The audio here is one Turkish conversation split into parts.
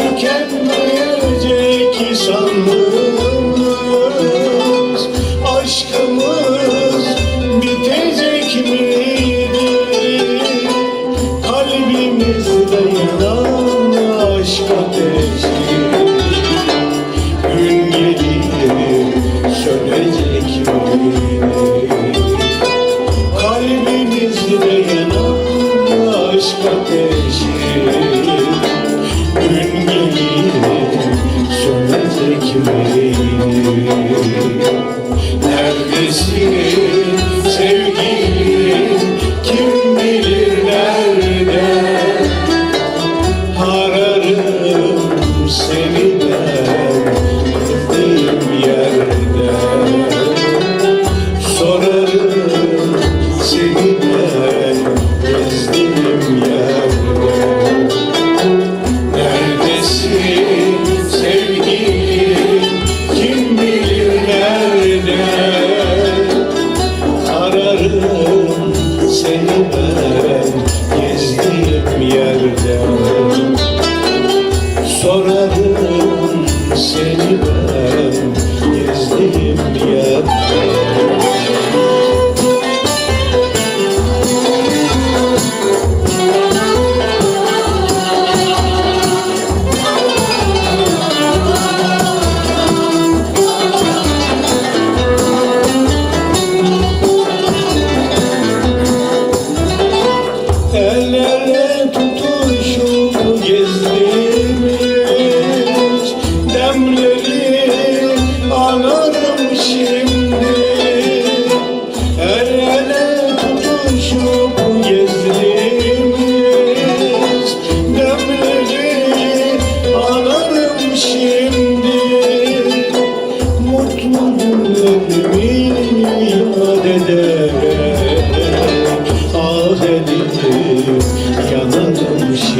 tükenmeyecek sanırız Aşkımız bitecek mi? ekmeğini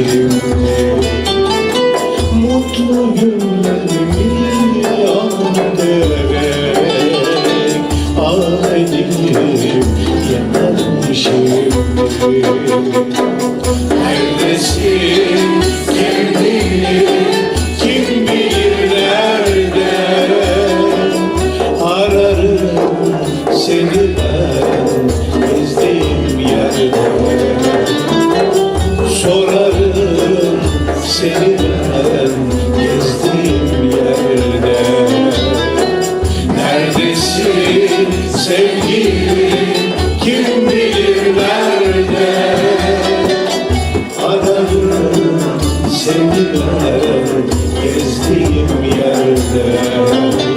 şimdi Mutlu günlerimi yad ederek Ailelim yanar şimdi kim bilir nerede? Ararım seni. sevgiler Gezdiğim yerde.